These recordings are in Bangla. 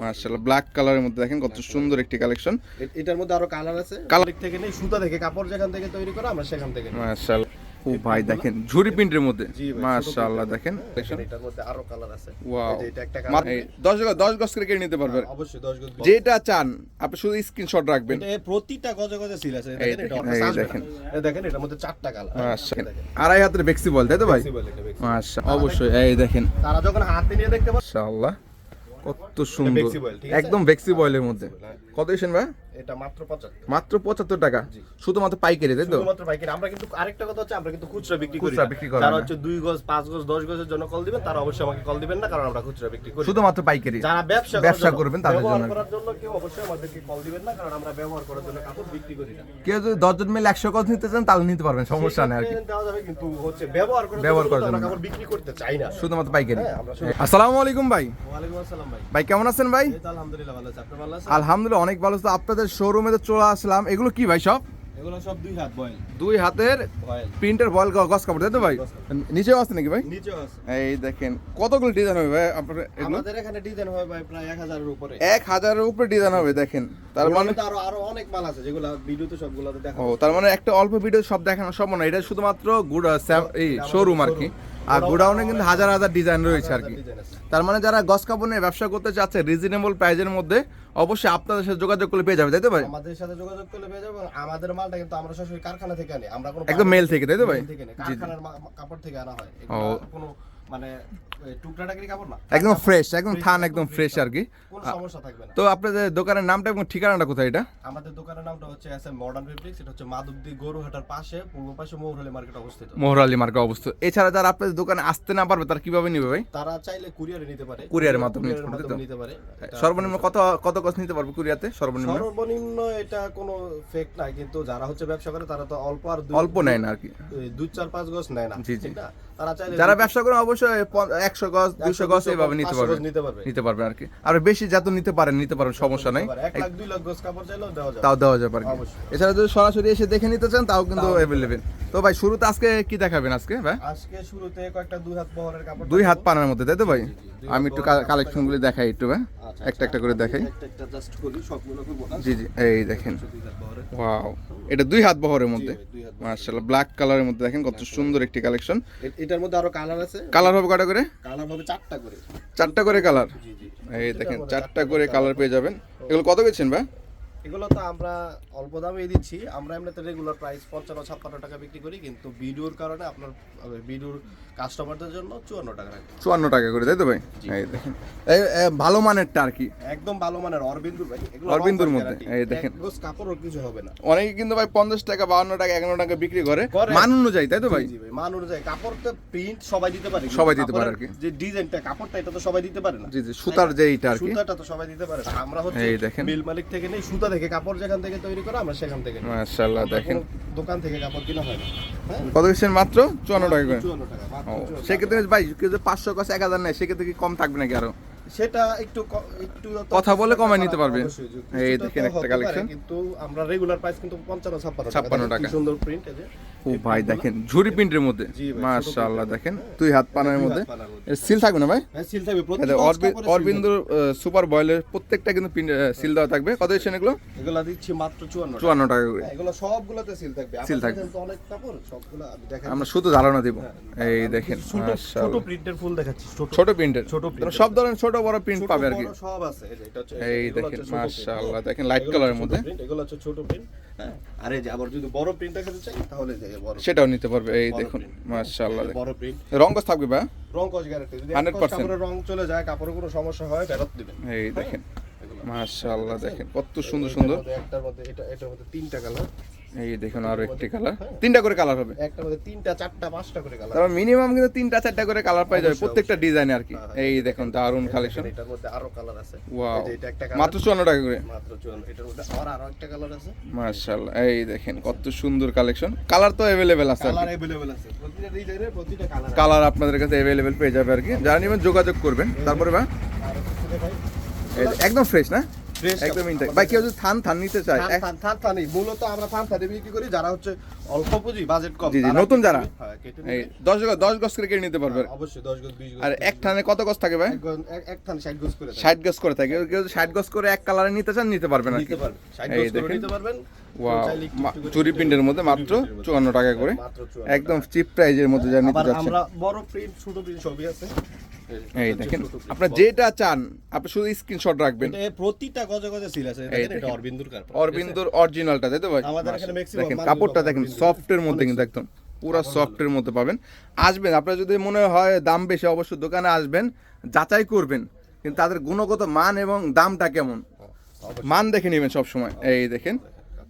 মাশাআল্লাহ ব্ল্যাক কালারের মধ্যে দেখেন কত সুন্দর একটি কালেকশন এটার মধ্যে আরও কালার আছে। কালার থেকে নেই সুতা থেকে কাপড় যেখান থেকে তৈরি করা আমরা সেখান থেকে। মাশাআল্লাহ। ও ভাই দেখেন ঝুরি প্রিন্টের মধ্যে। মাশাআল্লাহ দেখেন। এটার মধ্যে আরও কালার আছে। ওয়াও এটা একটা কালার 10 গজ 10 গজ করে কেটে নিতে পারবেন। অবশ্যই 10 গজ যেটা চান আপনি শুধু স্ক্রিনশট রাখবেন। এটা প্রতিটা গজে গজে সিল আছে। দেখেন এটা দেখেন, দেখেন। এটার মধ্যে চারটা কালার মাশাআল্লাহ। আড়াই হাতের বেক্সি বল তাই তো ভাই? মাশাআল্লাহ অবশ্যই। এই দেখেন। তারা যখন হাতে নিয়ে দেখতে পাচ্ছে মাশাআল্লাহ। কত সুন্দর? একদম ভেক্সি বয়েলের মধ্যে। কত দিয়েছেন ভাই? এটা মাত্র 75 মাত্র পঁচাত্তর টাকা? শুধুমাত্র পাইকারি তাই তো? শুধুমাত্র পাইকারি। আমরা কিন্তু আরেকটা কথা হচ্ছে আমরা কিন্তু খুচরা বিক্রি করি খুচরা বিক্রি করেন যারা হচ্ছে দুই গজ পাঁচ গজ দশ গজের জন্য কল দিবেন তারা অবশ্যই আমাকে কল দিবেন না কারণ আমরা খুচরা বিক্রি করি। শুধুমাত্র পাইকারি। যারা ব্যবসা ব্যবসা করবেন তাদের জন্য। করার জন্য কেউ অবশ্যই আমাদেরকে কল দিবেন না কারণ আমরা ব্যবহার করার জন্য কাপড় বিক্রি করি না। কেউ যদি দশজন মিলে একশো গজ নিতে চান তাহলে নিতে পারবেন সমস্যা নেই আর কি। দেওয়া যাবে কিন্তু হচ্ছে ব্যবহার করার ব্যবহার জন্য করার জন্য। কাপড় বিক্রি করতে চাই না। শুধুমাত্র পাইকারি। হ্যাঁ, আসসালামু আলাইকুম ভাই। ওয়ালাইকুম আসসালাম ভাই। ভাই কেমন আছেন ভাই? আলহামদুলিল্লাহ ভালো আছে। আপনি ভালো আছেন? আলহামদুলিল্লাহ অনেক ভালো তো আপনাদের শোরুমে তো চলে আসলাম। এগুলো কি ভাই সব? এগুলো সব দুই হাত বয়েল। দুই হাতের প্রিন্টের গস কাপড় তাই তো ভাই? নিচেও আছে নাকি ভাই? নিচেও আছে। এই দেখেন কতগুলো ডিজাইন হবে ভাই আপনার আমাদের এখানে ডিজাইন হয় ভাই প্রায় উপরে। উপরে ডিজাইন হবে দেখেন। তার মানে আরও আরও অনেক মাল আছে যেগুলো ভিডিওতে সবগুলোতে দেখা ও তার মানে একটা অল্প ভিডিও সব দেখানো সব না। এটা শুধুমাত্র গুড এই শোরুম আর কি। আর গোডাউনে কিন্তু হাজার হাজার ডিজাইন রয়েছে আর কি। তার মানে যারা গস কাপড় নিয়ে ব্যবসা করতে চাচ্ছে রিজনেবল প্রাইজের মধ্যে অবশ্যই আপনাদের সাথে যোগাযোগ করলে পেয়ে যাবে তাই তো ভাই? আমাদের সাথে যোগাযোগ করলে পেয়ে যাবে আমাদের মালটা কিন্তু আমরা সরাসরি কারখানা থেকে আনি। আমরা কোনো একদম মেল থেকে তাই তো ভাই। কারখানার কাপড় থেকে আনা হয়। কোনো মানে একদম ফ্রেশ একদম থান একদম ফ্রেশ আর কি। তো আপনাদের দোকানের নামটা এবং ঠিকানাটা কোথায় এটা? আমাদের দোকানের নামটা হচ্ছে এস এম মডার্ন ফেব্রিক্স এটা হচ্ছে মাধবদী গরুহাটার পাশে পূর্ব পাশে মৌরহালি মার্কেট অবস্থিত। মোহরালি মার্কা অবস্থিত। এছাড়া যারা আপনাদের দোকানে আসতে না পারবে তারা কীভাবে নিবে ভাই? তারা চাইলে কুরিয়ারে নিতে পারে। কুরিয়ারের মাধ্যমে নিতে পারে। সর্বনিম্ন কত কত গজ নিতে পারবে কুরিয়াতে সর্বনিম্ন? সর্বনিম্ন এটা কোনো ফেক না কিন্তু যারা হচ্ছে ব্যবসা করে তারা তো অল্প আর অল্প নেয় না আর কি। দুই চার পাঁচ গজ নেয় না জি, জি। যারা ব্যবসা করে অবশ্যই একশো গজ দুশো গজ এইভাবে নিতে 500 পারবে নিতে পারবে। আর কি। আর বেশি যত নিতে পারেন নিতে পারেন সমস্যা নাই। তাও দেওয়া যাবে আর কি। এছাড়া যদি সরাসরি এসে দেখে নিতে চান তাও কিন্তু অ্যাভেলেবেল তো ভাই শুরুতে আজকে কি দেখাবেন আজকে ভাই? আজকে শুরুতে কয়েকটা দুই হাত বহরের কাপড় দুই হাত পানার মধ্যে তাই তো ভাই? আমি একটু বহরের কালেকশন গুলি দেখাই একটু ভাই। আচ্ছা, একটা একটা করে দেখাই। একটা একটা জাস্ট করি সবগুলো করব না? জি জি এই দেখেন। হাত বহরের ওয়াও এটা দুই হাত বহরের মধ্যে? দুই ব্ল্যাক কালারের মধ্যে দেখেন কত সুন্দর একটি কালেকশন এটার মধ্যে আরও কালার আছে? কালার হবে কটা করে? কালার হবে চারটা করে। চারটা করে কালার জি জি এই দেখেন চারটা করে কালার পেয়ে যাবেন। এগুলো কত গেছেন ভাই? এগুলো তো আমরা অল্প দামে দিচ্ছি। আমরা এমনিতে রেগুলার প্রাইস পঞ্চান্ন ছাপ্পান্ন টাকা বিক্রি করি কিন্তু ভিডিওর কারণে আপনার ভিডিওর কাস্টমারদের জন্য চুয়ান্ন টাকা রাখি চুয়ান্ন টাকা করে তাই তো ভাই? এই দেখেন। এই এ, ভালো মানেরটা আর কি। একদম ভালো মানের অরবিন্দুর ভাই। এগুলো অরবিন্দুর মধ্যে, এই দেখেন। কাপড়ও কিছু হবে না। অনেকে কিন্তু ভাই পঞ্চাশ টাকা বাউন্ন টাকা এগারো টাকা বিক্রি করে। করে। মান অনুযায়ী তাই তো ভাই? জি ভাই মান অনুযায়ী। কাপড় তো প্রিন্ট সবাই দিতে পারে কিন্তু সবাই দিতে পারে আর কি। যে ডিজাইনটা কাপড়টা এটা তো সবাই দিতে পারে না। জি জি সুতার যে এইটা আর কি। সুতাটা তো সবাই দিতে পারে না। আমরা হচ্ছে এই দেখেন। মিল মালিক থেকে নেই সুতা থেকে কাপড় যেখান থেকে তৈরি করা আমরা সেখান থেকে মাশাআল্লাহ দেখেন। দোকান থেকে কাপড় কিনা হয় না। হ্যাঁ? কত গেছেন মাত্র? চুয়ান্ন টাকা করে। সেক্ষেত্রে ভাই কেউ যদি পাঁচশো কাছে এক হাজার নেয় সেক্ষেত্রে কি কম থাকবে নাকি আরও? সেটা একটু একটু কথা বলে কমায় নিতে পারবে। এই দেখেন একটা কালেকশন কিন্তু আমরা রেগুলার প্রাইস কিন্তু পঞ্চান্ন ছাপ্পান্ন টাকা। সুন্দর প্রিন্ট যে। ও ভাই দেখেন ঝুরি প্রিন্টের মধ্যে। মাশাআল্লাহ দেখেন দুই হাত পানার মধ্যে। সিল থাকবে না ভাই? হ্যাঁ সিল থাকবে। প্রতি এটা গজ অরবি- কাপড়ে seal অরবিন্দুর সুপার বয়েলের প্রত্যেকটা কিন্তু সিল দেওয়া থাকবে। কত দিচ্ছেন এগুলো। এগুলা দিচ্ছি মাত্র চুয়ান্ন টাকা। চুয়ান্ন টাকা করে। হ্যাঁ, এগুলো সবগুলোতে সিল থাকবে। আপনার থাকবে। অনেক কাপড় সবগুলো দেখাই আমরা শুধু ধারণা দিব। এই দেখেন ছোট প্রিন্টের ফুল দেখাচ্ছি ছোট প্রিন্টের ছোট সব ধরনের ছোট বড় প্রিন্ট পাবে আর কি। সব আছে। এই দেখেন মাশাআল্লাহ হ্যাঁ। দেখেন লাইট কালারের মধ্যে। এগুলো হচ্ছে ছোট প্রিন্ট হ্যাঁ? আর যে আবার যদি বড় প্রিন্ট দেখাতে চাই তাহলে যে বড় সেটাও নিতে পারবে। এই দেখুন। মাশাআল্লাহ দেখেন। বড় প্রিন্ট রঙ্গস থাকবে বা রং কস গ্যারান্টি যদি 100% কাপড়ের রং চলে যায় কাপড়ে কোনো সমস্যা হয় ফেরত দিবেন। এই দেখেন। এগুলো। মাশাআল্লাহ দেখেন কত সুন্দর সুন্দর। একটার মধ্যে এটা এটার মধ্যে তিনটা কালার এই দেখুন আরো একটি কালার তিনটা করে কালার হবে একটার মধ্যে তিনটা চারটা পাঁচটা করে কালার তারপর মিনিমাম কিন্তু তিনটা চারটা করে কালার পাই যাবে অবশ্যই, প্রত্যেকটা ডিজাইনে আর কি হ্যাঁ, এই দেখুন দারুন কালেকশন এটার মধ্যে আরো কালার আছে ওয়াও এই যে এটা একটা কালার মাত্র চুয়ান্ন টাকা করে মাত্র চুয়ান্ন এটার মধ্যে আবার আরো একটা কালার আছে মাশাআল্লাহ এই দেখেন কত সুন্দর কালেকশন কালার তো অ্যাভেলেবেল আছে আর কি। কালার अवेलेबल আছে প্রতিটা ডিজাইনের প্রতিটা কালার কালার আপনাদের কাছে অ্যাভেলেবেল পেয়ে যাবে আর কি যারা নেবেন যোগাযোগ করবেন তারপরে বা আর কিছু দেখাই এই একদম ফ্রেশ না Fresh একদম কাপড়। ইনটেক ভাই কেউ যদি থান থান নিতে চায় থান- থান- থান থানই। মূলত আমরা থান থানে বিক্রি করি যারা হচ্ছে অল্প পুঁজি বাজেট কম জি, জি, নতুন যারা? হ্যাঁ। দশ গজ দশ গজ করে কেটে নিতে পারবে। হ্যাঁ, অবশ্যই দশ গজ বিশ গজ আর এক থানে কত গজ থাকে ভাই? এক এক ষাট গজ করে। ষাট গজ করে থাকে। কেউ ষাট গজ করে এক কালারে নিতে চান নিতে পারবেন আর কি। নিতে পারবেন। ষাট গজ করে নিতে পারবেন। চুরি প্রিন্টের মধ্যে মাত্র চুয়ান্ন টাকা করে। 54 একদম চিপ প্রাইজের মধ্যে যা নিতে যাচ্ছেন। আমরা বড় প্রিন্ট ছোট প্রিন্ট সবই আছে। এই দেখেন আপনার যেটা চান আপনি শুধু স্ক্রিনশট রাখবেন। প্রতিটা গজে গজে সিল আছে দেখেন এটা অরবিন্দুর কাপড় অরবিন্দুর অরিজিনালটা তাই তো ভাই? আমাদের এখানে maximum দেখেন কাপড়টা দেখেন। সফটের মধ্যে কিন্তু একদম পুরো সফটের মধ্যে পাবেন। আসবেন আপনার যদি মনে হয় দাম বেশি অবশ্যই দোকানে আসবেন যাচাই করবেন কিন্তু তাদের গুণগত মান এবং দামটা কেমন? মান দেখে নেবেন সব সময় এই দেখেন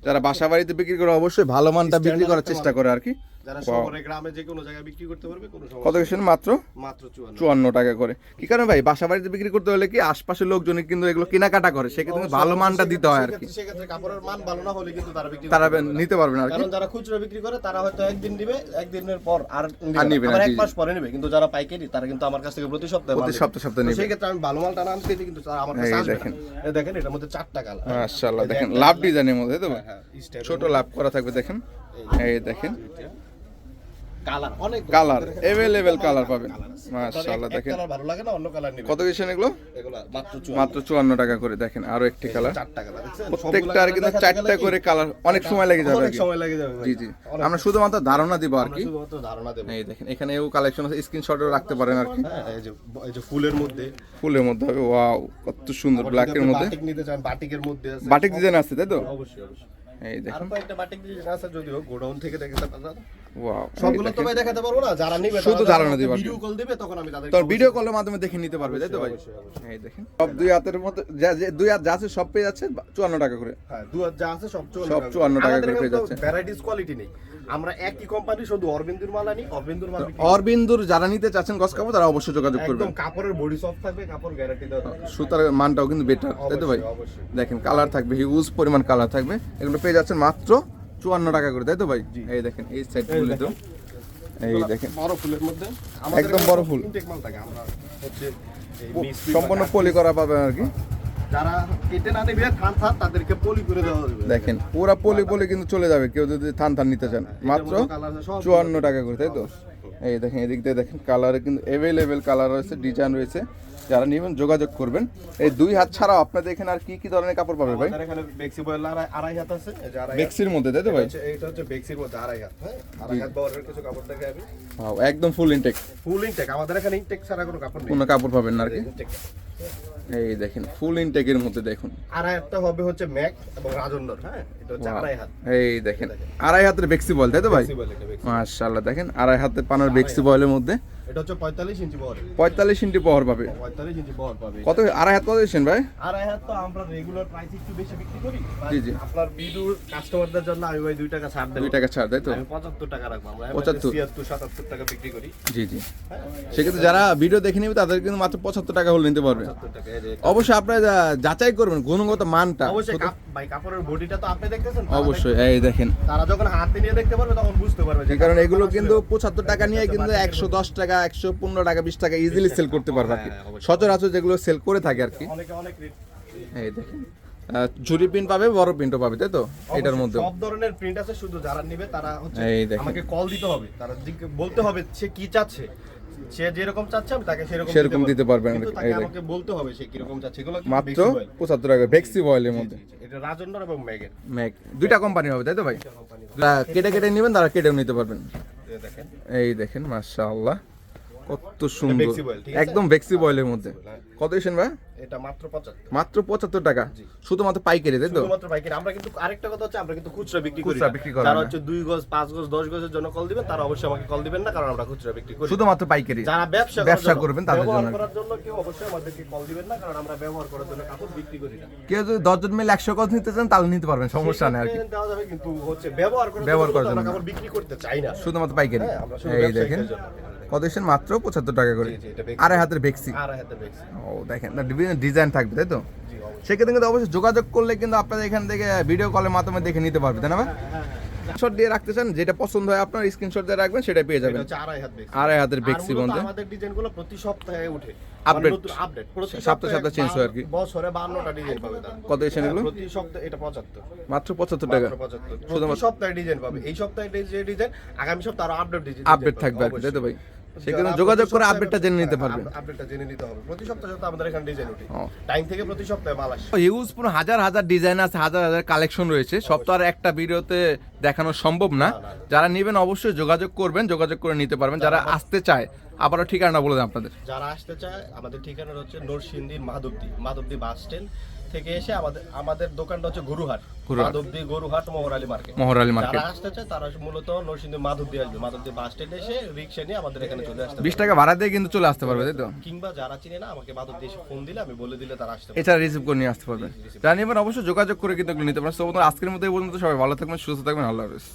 যারা বাসা বাড়িতে বিক্রি করে অবশ্যই ভালো মানটা বিক্রি করার চেষ্টা করে আর কি। যারা শহরে গ্রামে যে কোনো জায়গায় বিক্রি করতে পারবে কোনো কত সমস্যা মাত্র? মাত্র 54 চুয়ান্ন টাকা করে। কি কারণে ভাই? বাসা বাড়িতে বিক্রি করতে হলে কি আশপাশের লোকজন কিন্তু এগুলো কেনাকাটা করে? সেক্ষেত্রে ভালো মানটা দিতে হয় আর কি। সেক্ষেত্রে- সেক্ষেত্রে কাপড়ের মান ভালো না হলে কিন্তু তারা বিক্রি তারা করতে পারবে না। আর কি? কারণ যারা খুচরা বিক্রি করে তারা হয়তো একদিন দিবে একদিনের পর আর নিবে না, এক মাস পরে নিবে। কিন্তু যারা পাইকারি তারা কিন্তু আমার কাছ থেকে প্রতি সপ্তাহে প্রতি সপ্তাহে সপ্তাহে নিবে। সেই ক্ষেত্রে আমি ভালো মালটা না আনতে কিন্তু তারা আমার কাছে আসবে দেখেন। দেখেন এটার মধ্যে চারটা কালার। মাশাআল্লাহ দেখেন লাভ ডিজাইনের মধ্যে তো হ্যাঁ স্টেপ ছোট লাভ করা থাকবে দেখেন। এই দেখেন। কালার অনেক কালার এভেলেবেল কালার পাবেন। মাশাআল্লাহ দেখেন। কালার ভালো লাগে না অন্য কালার নিবে কত এগুলো? এগুলা মাত্র মাত্র চুয়ান্ন টাকা করে দেখেন আরও একটি কালার চারটা কালার দেখছেন? প্রত্যেকটার কিন্তু চারটা করে কালার অনেক সময় লেগে যাবে অনেক সময় লেগে যাবে জি জি। আমরা শুধুমাত্র ধারণা দিব আর কি। শুধুমাত্র ধারণা দেব। এই দেখেন এখানে এও কালেকশন আছে স্ক্রিনশটও রাখতে পারেন আর কি। হ্যাঁ এই যে এই যে ফুলের মধ্যে। ফুলের মধ্যে হবে ওয়াও কত সুন্দর যদি ব্ল্যাকের মধ্যে। বাটিক নিতে চান বাটিকের মধ্যে আছে। বাটিক ডিজাইন আছে তাই তো? অবশ্যই অবশ্যই। এই আর কয়েকটা বাটিক আছে যদিও গোডাউন থেকে দেখতে ওয়াও সবগুলো তো ভাই দেখাতে পারব না যারা নিবে শুধু ধারণা দিবা। ভিডিও কল দিবে তখন আমি তাদের তোর ভিডিও কলের মাধ্যমে দেখে নিতে পারবে তাই তো ভাই। এই দেখেন। সব দুই হাতের মধ্যে যা দুই হাত যা আছে সব পেয়ে যাচ্ছে চুয়ান্ন টাকা করে। হ্যাঁ দু হাজার যা আছে সব সব 54 টাকা করে পেয়ে যাচ্ছে। ভ্যারাইটিস কোয়ালিটি নেই। আমরা একই কোম্পানি শুধু অরবিন্দুর মাল আনি অরবিন্দুর মাল অরবিন্দুর যারা নিতে চাচ্ছেন গস কাপড় তারা অবশ্যই যোগাযোগ করবেন। একদম কাপড়ের বডি সফট থাকবে কাপড় গ্যারান্টি দেওয়া সুতার মানটাও কিন্তু বেটার তাই তো ভাই। দেখেন কালার থাকবে হিউজ পরিমাণ কালার থাকবে। এগুলো পেয়ে যাচ্ছেন মাত্র চুয়ান্ন টাকা করে তাই তো ভাই? এই দেখেন এই সেটগুলো তো। এই দেখেন। বড় ফুলের মধ্যে একদম বড় ফুল। মাল থাকে আমরা হচ্ছে সম্পূর্ণ পলি করা পাবেন আর কি। যারা কেটে না নেবে থান থান তাদেরকে পলি করে দেওয়া হবে দেখেন পুরা পলি পলি কিন্তু চলে যাবে কেউ যদি থান থান নিতে চান। মাত্র মতো colour আছে, সব চুয়ান্ন টাকা করে তাই তো? এই দেখেন এদিক দিয়ে দেখেন কালারে কিন্তু অ্যাভেলেবেল কালার রয়েছে ডিজাইন রয়েছে। যারা নেবেন যোগাযোগ করবেন। এই দুই হাত ছাড়াও আপনাদের এখানে আর কি কি ধরনের কাপড় পাবে ভাই? এখানে বেক্সি বয়েল আড়াই আড়াই হাত আছে। এই যে আড়াই বেক্সির মধ্যে তাই তো ভাই? এইটা হচ্ছে বেক্সির মধ্যে আড়াই হাত হ্যাঁ? আড়াই হাত বহরের কিছু কাপড় থাকে আমি একদম ফুল ইনটেক ফুল ইনটেক আমাদের এখানে ইনটেক ছাড়া কোনো কাপড় নেই। কোনো কাপড় পাবেন না আর কি? এই দেখেন ফুল ইনটেকের মধ্যে দেখুন। আড়াই হাতটা হবে হচ্ছে ম্যাক এবং রাজন্যর হ্যাঁ? এটা হচ্ছে আড়াই হাত। এই দেখেন আড়াই হাতের বেক্সি বল তাই তো ভাই? এটা। মাশাআল্লাহ দেখেন আড়াই হাতের পানার বেক্সি বয়েলের মধ্যে। এটা হচ্ছে পঁয়তাল্লিশ ইঞ্চি বহর। ইঞ্চি পাবে। পঁয়তাল্লিশ ইঞ্চি বহর পাবে। কত আড়াই হাত কত দিচ্ছেন ভাই? আড়াই হাত তো আমরা রেগুলার প্রাইস একটু বেশি বিক্রি করি। জি, জি। আপনার বিডুর কাস্টমারদের জন্য আমি ভাই দুই টাকা ছাড় দেবো। টাকা ছাড় তো? আমি টাকা রাখব আমরা। 75 ছিয়াত্তর সাতাত্তর টাকা বিক্রি করি। জি জি। হ্যাঁ? সেক্ষেত্রে যারা ভিডিও দেখে নেবে তাদের কিন্তু মাত্র পঁচাত্তর টাকা হলে নিতে পারবে। পঁচাত্তর টাকা এই যে অবশ্যই আপনারা যাচাই করবেন গুণগত মানটা। অবশ্যই ভাই কাপড়ের বডিটা তো আপনি দেখতেছেন অবশ্যই এই দেখেন। তারা যখন হাতে নিয়ে দেখতে পারবে তখন বুঝতে পারবে কারণ এগুলো কিন্তু পঁচাত্তর টাকা নিয়ে কিন্তু একশো দশ টাকা একশো পনেরো টাকা বিশ টাকা ইজিলি সেল করতে পারবে আর কি। হ্যাঁ, সচরাচর যেগুলো সেল করে থাকে আর কি। অনেকে অনেক রেট এই দেখেন। ঝুরি প্রিন্ট পাবে বড় প্রিন্টও পাবে তাই তো? এটার মধ্যে সব ধরনের প্রিন্ট আছে শুধু যারা নেবে তারা হচ্ছে আমাকে কল দিতে হবে তারা বলতে হবে সে কি চাচ্ছে। সে যেরকম চাচ্ছে আমি তাকে সেরকম সেরকম দিতে পারবেন। আমাকে। বলতে হবে সে কীরকম চাচ্ছে। এগুলো মাত্র। পঁচাত্তর টাকা ভেক্সি মধ্যে। এটা রাজন্ডর এবং ম্যাগের ম্যাগ দুইটা কোম্পানি হবে তাই তো ভাই? কেটে কেটে নেবেন তারা কেটেও নিতে পারবেন। এই দেখেন মাশাআল্লাহ। কত সুন্দর? একদম বেক্সি বয়েলের মধ্যে। কত এসেন ভাই? এটা মাত্র পঁচাত্তর। মাত্র পঁচাত্তর টাকা? শুধুমাত্র পাইকারি তাই তো? শুধুমাত্র পাইকারি। আমরা কিন্তু আরেকটা কথা হচ্ছে আমরা কিন্তু খুচরা বিক্রি করি খুচরা বিক্রি যারা হচ্ছে দুই গজ পাঁচ গজ দশ গজের জন্য কল দিবেন তারা অবশ্যই আমাকে কল দিবেন না কারণ আমরা খুচরা বিক্রি করি। শুধুমাত্র পাইকারি। যারা ব্যবসা ব্যবসা করবেন তাদের ব্যবহার জন্য। করার জন্য কেউ অবশ্যই আমাদেরকে কল দিবেন না কারণ আমরা ব্যবহার করার জন্য কাপড় বিক্রি করি না। কেউ যদি দশজন মিলে একশো গজ নিতে চান তাহলে নিতে পারবেন সমস্যা নেই আর কি। দেওয়া যাবে কিন্তু হচ্ছে ব্যবহার করার ব্যবহার জন্য করার জন্য। কাপড় বিক্রি করতে চাই না। শুধুমাত্র পাইকারি। হ্যাঁ, এই দেখেন। কত এসেন পঁচাত্তর টাকা করে। আড়াই হাতের ও দেখেন না বিভিন্ন ডিজাইন থাকবে তাই তো? সেক্ষেত্রে কিন্তু অবশ্যই যোগাযোগ করলে কিন্তু আপনারা এখান থেকে ভিডিও কলের মাধ্যমে দেখে নিতে পারবে তাই না ভাই? শট দিয়ে রাখতে চান যেটা পছন্দ হয় আপনার স্ক্রিনশট দিয়ে রাখবেন সেটা পেয়ে যাবেন। আড়াই হাতের বেক্সি মূলত আমাদের ডিজাইনগুলো প্রতি সপ্তাহে উঠে। আপডেট প্রতি সপ্তাহে সপ্তাহে change হয় আর কি। বছরে 52টা ডিজাইন পাবে কত এসেন এগুলো প্রতি সপ্তাহে এটা 75 মাত্র পঁচাত্তর টাকা। মাত্র 75 প্রতি শুধুমাত্র- সপ্তাহে ডিজাইন পাবে। এই সপ্তাহে যে ডিজাইন আগামী সপ্তাহে আরও আপডেট ডিজাইন আপডেট থাকবে আর কি তাই তো ভাই? সেখানে যোগাযোগ করে আপডেটটা জেনে নিতে আপডেটটা জেনে নিতে হবে। প্রতি সপ্তাহে সপ্তাহে আমাদের এখানে ডিজাইন উঠে। ও। টাইম থেকে প্রতি সপ্তাহে মাল আসে। ইউজ পুরো হাজার হাজার ডিজাইন আছে হাজার হাজার কালেকশন রয়েছে। সব তো আর একটা ভিডিওতে দেখানো সম্ভব না। যারা নেবেন অবশ্যই যোগাযোগ করবেন যোগাযোগ করে নিতে পারবেন। যারা আসতে চায় আবারও ঠিকানা বলে দেন আপনাদের। যারা আসতে চায় আমাদের ঠিকানা হচ্ছে নরসিংদীর মাধবদী মাধবদী বাস স্ট্যান্ড থেকে এসে আমাদের আমাদের দোকানটা হচ্ছে গরুহাট। মাধবদী গরুহাট মোহরালি মার্কেট। মহরালি মার্কেট। যারা আসতে চায় তারা মূলত নরসিংদী মাধবদী আসবে। মাধবদী বাস স্ট্যান্ডে এসে রিক্সা নিয়ে আমাদের এখানে চলে আসতে বিশ টাকা ভাড়া দিয়ে কিন্তু চলে আসতে পারবে তাই তো? কিংবা যারা চিনে না আমাকে মাধবদী এসে ফোন দিলে আমি বলে দিলে তারা আসতে এছাড়া রিসিভ করে নিয়ে আসতে পারবেন যারা নেবেন অবশ্যই যোগাযোগ করে কিন্তু নিতে পারেন তো আজকের মতো এই পর্যন্ত সবাই ভালো থাকবেন সুস্থ থাকবেন আল্লাহ হাফেজ।